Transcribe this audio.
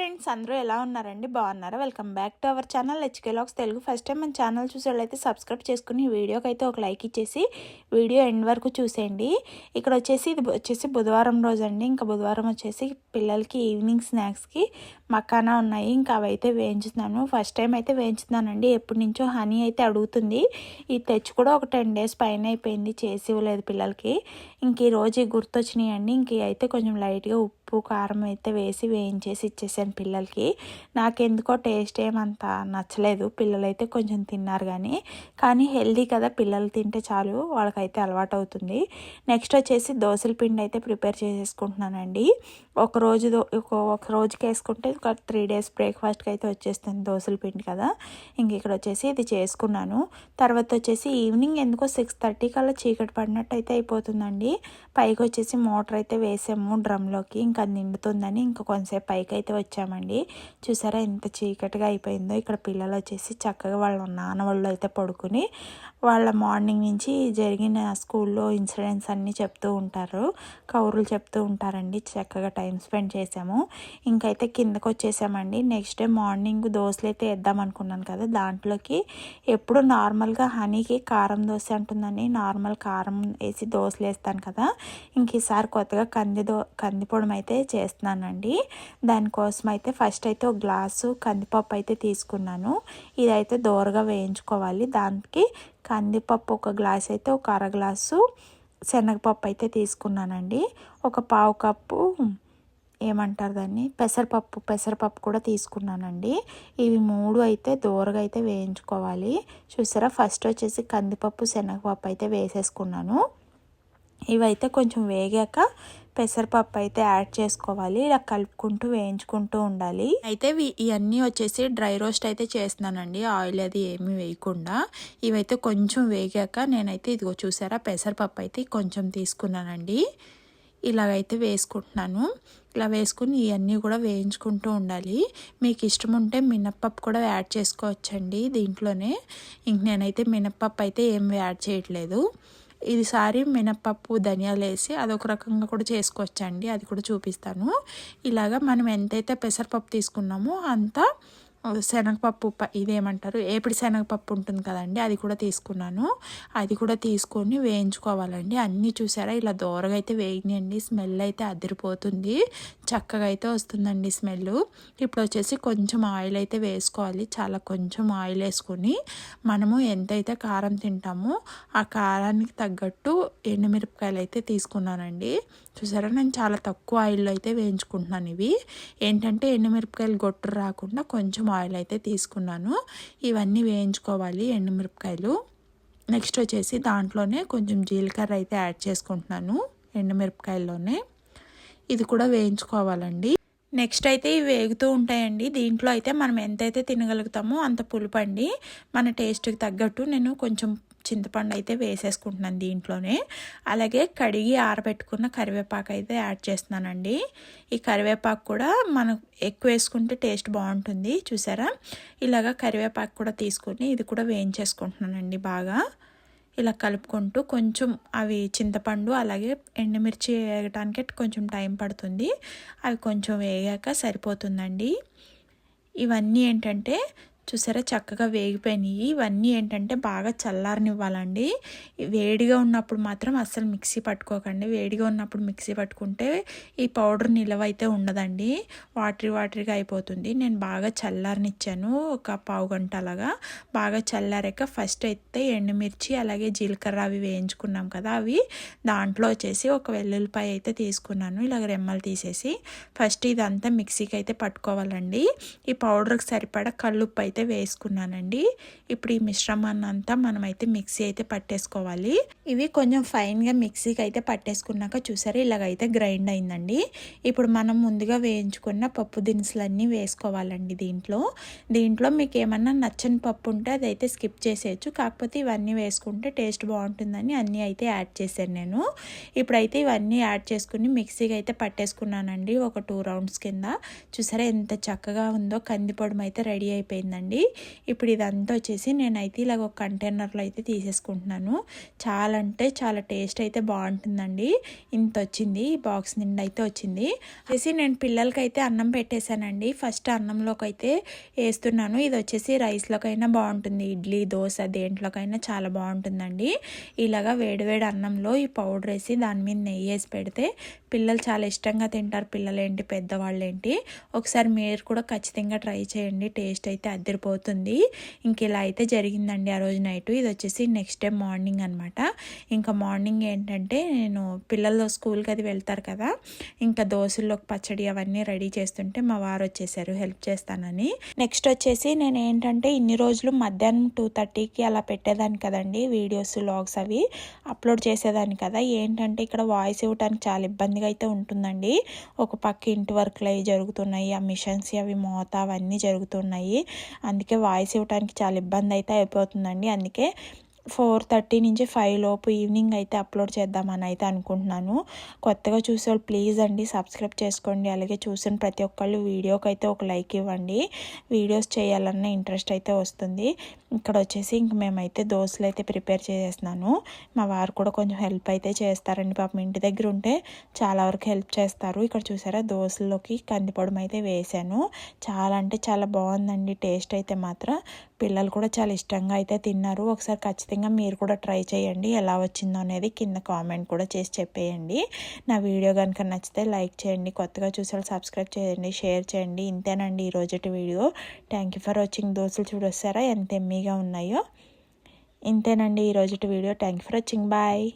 Friends అందరూ ఎలా ఉన్నారండి? బాగున్నారా? Welcome back to our channel హెచ్కేలాక్స్ Telugu. First time మన ఛానల్ చూసేవాళ్ళైతే సబ్స్క్రైబ్ చేసుకుని వీడియోకి అయితే ఒక లైక్ ఇచ్చేసి వీడియో ఎండ్ వరకు చూసేయండి. ఇక్కడ వచ్చేసి ఇది వచ్చేసి బుధవారం రోజు అండి. ఇంకా బుధవారం వచ్చేసి పిల్లలకి ఈవినింగ్ స్నాక్స్కి మకానా ఉన్నాయి. ఇంకా అవి అయితే వేయించుతున్నాను. ఫస్ట్ టైం అయితే వేయించుతున్నానండి. ఎప్పటి నుంచో హనీ అయితే అడుగుతుంది. ఇది తెచ్చి కూడా ఒక టెన్ డేస్ పైన అయిపోయింది. చేసి ఇవ్వలేదు పిల్లలకి. ఇంక ఈరోజు గుర్తొచ్చినాయి అండి ఇంక అయితే కొంచెం లైట్గా ఉప్పు కారం అయితే వేసి వేయించేసి ఇచ్చేసాను. పిల్లలకి. నాకెందుకో టేస్ట్ ఏమంత నచ్చలేదు. పిల్లలైతే కొంచెం తిన్నారు కానీ కానీ హెల్దీ కదా పిల్లలు తింటే చాలు. వాళ్ళకైతే అలవాటు అవుతుంది నెక్స్ట్ వచ్చేసి దోశల పిండి అయితే ప్రిపేర్ చేసేసుకుంటున్నానండి. ఒక రోజు ఒక ఒక రోజుకి వేసుకుంటే ఒక త్రీ డేస్ బ్రేక్ఫాస్ట్కి అయితే వచ్చేస్తుంది దోశల పిండి కదా. ఇంక ఇక్కడ వచ్చేసి ఇది చేసుకున్నాను. తర్వాత వచ్చేసి ఈవినింగ్ ఎందుకో సిక్స్ థర్టీ కల్లా చీకటి పడినట్టు అయితే అయిపోతుందండి. పైకి వచ్చేసి మోటార్ అయితే వేసాము డ్రమ్లోకి. ఇంకా అది నిండుతుందని ఇంకా కొంతసేపు పైకి అయితే వచ్చామండి చూసారా ఎంత చీకటిగా అయిపోయిందో. ఇక్కడ పిల్లలు వచ్చేసి చక్కగా వాళ్ళ నాన్న వాళ్ళు అయితే పడుకుని వాళ్ళ మార్నింగ్ నుంచి జరిగిన స్కూల్లో ఇన్సిడెంట్స్ అన్నీ చెప్తూ ఉంటారు. కౌరులు చెప్తూ ఉంటారండి. చక్కగా టైం స్పెండ్ చేసాము ఇంకైతే కిందకు వచ్చేసామండి. నెక్స్ట్ డే మార్నింగ్ దోశలు అయితే వేద్దాం అనుకున్నాను కదా. దాంట్లోకి ఎప్పుడు నార్మల్గా హనీకి కారం దోశ అంటుందని నార్మల్ కారం వేసి దోశలు వేస్తాను కదా. ఇంక ఈసారి కొత్తగా కంది దో కందిపొడం అయితే చేస్తున్నానండి. దానికోసం అయితే ఫస్ట్ అయితే ఒక గ్లాసు కందిపప్పు అయితే తీసుకున్నాను. ఇదైతే దోరగా వేయించుకోవాలి. దానికి కందిపప్పు ఒక గ్లాస్ అయితే ఒక అర గ్లాసు శనగపప్పు అయితే తీసుకున్నానండి. ఒక పావు కప్పు ఏమంటారు దాన్ని? పెసరపప్పు పెసరపప్పు కూడా తీసుకున్నానండి. ఇవి మూడు అయితే దోరగా అయితే వేయించుకోవాలి. చూసారా? ఫస్ట్ వచ్చేసి కందిపప్పు శనగపప్పు అయితే వేసేసుకున్నాను. ఇవైతే కొంచెం వేగాక పెసరపప్పు అయితే యాడ్ చేసుకోవాలి. ఇలా కలుపుకుంటూ వేయించుకుంటూ ఉండాలి. అయితే ఇవన్నీ వచ్చేసి డ్రై రోస్ట్ అయితే చేస్తున్నానండి. ఆయిల్ అది ఏమీ వేయకుండా. ఇవైతే కొంచెం వేగాక నేనైతే ఇదిగో చూసారా పెసరపప్పు అయితే కొంచెం తీసుకున్నానండి. ఇలాగైతే వేసుకుంటున్నాను. ఇలా వేసుకుని ఇవన్నీ కూడా వేయించుకుంటూ ఉండాలి. మీకు ఇష్టం ఉంటే మినప్పప్పు కూడా యాడ్ చేసుకోవచ్చండి దీంట్లోనే. ఇంక నేనైతే మినప్పప్పు అయితే ఏం యాడ్ చేయట్లేదు. ఈసారి మినప్పప్పు ధనియాలు వేసి అదొక రకంగా కూడా చేసుకోవచ్చండి అది కూడా చూపిస్తాను. ఇలాగా మనం ఎంతైతే పెసరపప్పు తీసుకున్నామో అంత శనగపప్పు ప- ఇదేమంటారు? ఏపిడి శనగపప్పు ఉంటుంది కదండి అది కూడా తీసుకున్నాను. అది కూడా తీసుకొని వేయించుకోవాలండి. అన్నీ చూసారా? ఇలా దోరగా అయితే వేగినాయండి. స్మెల్ అయితే అదిరిపోతుంది. చక్కగా అయితే వస్తుందండి స్మెల్ ఇప్పుడు వచ్చేసి కొంచెం ఆయిల్ అయితే వేసుకోవాలి. చాలా కొంచెం ఆయిల్ వేసుకొని మనము ఎంతైతే కారం తింటామో ఆ కారానికి తగ్గట్టు ఎండుమిరపకాయలు అయితే తీసుకున్నానండి. చూసారా? నేను చాలా తక్కువ ఆయిల్లో అయితే వేయించుకుంటున్నాను ఇవి. ఏంటంటే ఎండుమిరపకాయలు గొట్టు రాకుండా కొంచెం ఆయిల్ అయితే తీసుకున్నాను. ఇవన్నీ వేయించుకోవాలి ఎండుమిరపకాయలు. నెక్స్ట్ వచ్చేసి దాంట్లోనే కొంచెం జీలకర్ర అయితే యాడ్ చేసుకుంటున్నాను ఎండుమిరపకాయల్లోనే. ఇది కూడా వేయించుకోవాలండి. నెక్స్ట్ అయితే ఇవి వేగుతూ ఉంటాయండి. దీంట్లో అయితే మనం ఎంతైతే తినగలుగుతామో అంత పులుపండి. మన టేస్ట్కి తగ్గట్టు నేను కొంచెం చింతపండు అయితే వేసేసుకుంటున్నాను దీంట్లోనే. అలాగే కడిగి ఆరబెట్టుకున్న కరివేపాకు అయితే యాడ్ చేస్తున్నానండి. ఈ కరివేపాకు కూడా మనం ఎక్కువ వేసుకుంటే టేస్ట్ బాగుంటుంది. చూసారా? ఇలాగ కరివేపాకు కూడా తీసుకొని ఇది కూడా వేయించేసుకుంటున్నానండి బాగా. ఇలా కలుపుకుంటూ కొంచెం అవి చింతపండు అలాగే ఎండుమిర్చి వేయటానికి కొంచెం టైం పడుతుంది. అవి కొంచెం వేగాక సరిపోతుందండి. ఇవన్నీ ఏంటంటే చూసారా? చక్కగా వేగిపోయినాయి. ఇవన్నీ ఏంటంటే బాగా చల్లారనివ్వాలండి. వేడిగా ఉన్నప్పుడు మాత్రం అస్సలు మిక్సీ పట్టుకోకండి. వేడిగా ఉన్నప్పుడు మిక్సీ పట్టుకుంటే ఈ పౌడర్ నిలవైతే అయితే ఉండదండి. వాటరీ వాటరీగా అయిపోతుంది. నేను బాగా చల్లారనిచ్చాను. ఒక పావు గంట అలాగా బాగా చల్లారాక ఫస్ట్ అయితే ఎండుమిర్చి అలాగే జీలకర్ర అవి వేయించుకున్నాం కదా అవి. దాంట్లో వచ్చేసి ఒక వెల్లుల్లిపాయ అయితే తీసుకున్నాను. ఇలాగ రెమ్మలు తీసేసి ఫస్ట్ ఇదంతా మిక్సీకి అయితే పట్టుకోవాలండి. ఈ పౌడర్కి సరిపడా కల్లుప్పు అయితే వేసుకున్నానండి. ఇప్పుడు ఈ మిశ్రమాన్ని అంతా మనమైతే మిక్సీ అయితే పట్టేసుకోవాలి. ఇవి కొంచెం ఫైన్గా మిక్సీకి అయితే పట్టేసుకున్నాక చూసారా ఇలాగైతే గ్రైండ్ అయిందండి. ఇప్పుడు మనం ముందుగా వేయించుకున్న పప్పు దినుసులన్నీ వేసుకోవాలండి దీంట్లో. దీంట్లో మీకు ఏమన్నా నచ్చని పప్పు ఉంటే అదైతే స్కిప్ చేసేయచ్చు. కాకపోతే ఇవన్నీ వేసుకుంటే టేస్ట్ బాగుంటుందని అన్నీ అయితే యాడ్ చేశాను నేను. ఇప్పుడైతే ఇవన్నీ యాడ్ చేసుకుని మిక్సీకి అయితే పట్టేసుకున్నానండి ఒక టూ రౌండ్స్ కింద. చూసారా ఎంత చక్కగా ఉందో కందిపొడి అయితే రెడీ అయిపోయిందండి. అండి ఇప్పుడు ఇదంతా వచ్చేసి నేనైతే ఇలాగ ఒక కంటైనర్లో అయితే తీసేసుకుంటున్నాను. చాలా అంటే చాలా టేస్ట్ అయితే బాగుంటుందండి. ఇంత వచ్చింది ఈ బాక్స్ నిండా అయితే వచ్చింది. వచ్చేసి నేను పిల్లలకి అయితే అన్నం పెట్టేశానండి. ఫస్ట్ అన్నంలోకి అయితే వేస్తున్నాను. ఇది వచ్చేసి రైస్లోకైనా బాగుంటుంది. ఇడ్లీ దోశ దేంట్లోకైనా చాలా బాగుంటుందండి. ఇలాగా వేడివేడి అన్నంలో ఈ పౌడర్ వేసి దాని మీద నెయ్యి వేసి పెడితే పిల్లలు చాలా ఇష్టంగా తింటారు. పిల్లలేంటి పెద్దవాళ్ళేంటి. పెద్దవాళ్ళు ఏంటి ఒకసారి మీరు కూడా ఖచ్చితంగా ట్రై చేయండి. టేస్ట్ అయితే నిద్రపోతుంది. ఇంక ఇలా అయితే జరిగిందండి ఆ రోజు నైట్. ఇది వచ్చేసి నెక్స్ట్ డే మార్నింగ్ అనమాట ఇంకా మార్నింగ్ ఏంటంటే నేను పిల్లలు స్కూల్కి అది వెళ్తారు కదా ఇంకా దోశల్లోకి పచ్చడి అవన్నీ రెడీ చేస్తుంటే మా వారు వచ్చేసారు హెల్ప్ చేస్తానని. నెక్స్ట్ వచ్చేసి నేను ఏంటంటే ఇన్ని రోజులు మధ్యాహ్నం టూ థర్టీకి అలా పెట్టేదాన్ని కదండి వీడియోస్ లాగ్స్ అవి అప్లోడ్ చేసేదాన్ని కదా. ఏంటంటే ఇక్కడ వాయిస్ ఇవ్వడానికి చాలా ఇబ్బందిగా అయితే ఉంటుందండి. ఒక పక్క ఇంటి వర్క్లు అవి జరుగుతున్నాయి ఆ మిషన్స్ అవి మోత అవన్నీ జరుగుతున్నాయి. అందుకే వాయిస్ ఇవ్వడానికి చాలా ఇబ్బంది అయితే అయిపోతుందండి. అందుకే ఫోర్ థర్టీ నుంచి ఫైవ్ లోపు ఈవినింగ్ అయితే అప్లోడ్ చేద్దామని అయితే అనుకుంటున్నాను. కొత్తగా చూసేవాళ్ళు ప్లీజ్ అండి సబ్స్క్రైబ్ చేసుకోండి. అలాగే చూసిన ప్రతి ఒక్కళ్ళు వీడియోకి అయితే ఒక లైక్ ఇవ్వండి. వీడియోస్ చేయాలన్న ఇంట్రెస్ట్ అయితే వస్తుంది. ఇక్కడ వచ్చేసి ఇంక మేమైతే దోశలు అయితే ప్రిపేర్ చేసేస్తున్నాను. మా వారు కూడా కొంచెం హెల్ప్ అయితే చేస్తారండి. పాపం ఇంటి దగ్గర ఉంటే చాలా వరకు హెల్ప్ చేస్తారు. ఇక్కడ చూసారా? దోశల్లోకి కందిపొడం అయితే వేసాను. చాలా అంటే చాలా బాగుందండి. టేస్ట్ అయితే మాత్రం పిల్లలు కూడా చాలా ఇష్టంగా అయితే తిన్నారు. ఒకసారి ఖచ్చితంగా మీరు కూడా ట్రై చేయండి. ఎలా వచ్చిందో అనేది కింద కామెంట్ కూడా చేసి చెప్పేయండి. నా వీడియో కనుక నచ్చితే లైక్ చేయండి. కొత్తగా చూసారు సబ్స్క్రైబ్ చేయండి. షేర్ చేయండి. ఇంతేనండి ఈ రోజుటి video. Thank you for watching దోశలు చూడొస్తారా? ఎంత ఎమ్మీగా ఉన్నాయో. ఇంతేనండి ఈ video. Thank you for watching bye